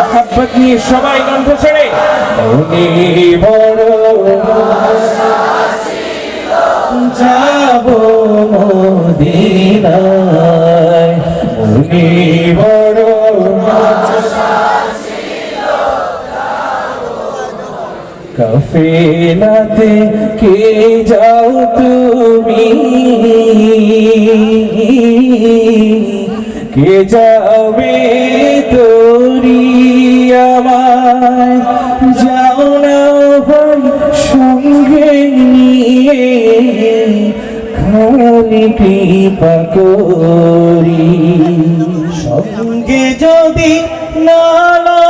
মহাব্বত নিয়ে সবাই কণ্ঠ ছেড়ে উনি বড় যাব মদিনায়। উনি বড় কাফেলাতে কে যাও তুমি? কে যাবে তোরি আমায়? যাও না ভাই, সঙ্গে নিয়ে খালি কৃপা করি। সঙ্গে যদি নালা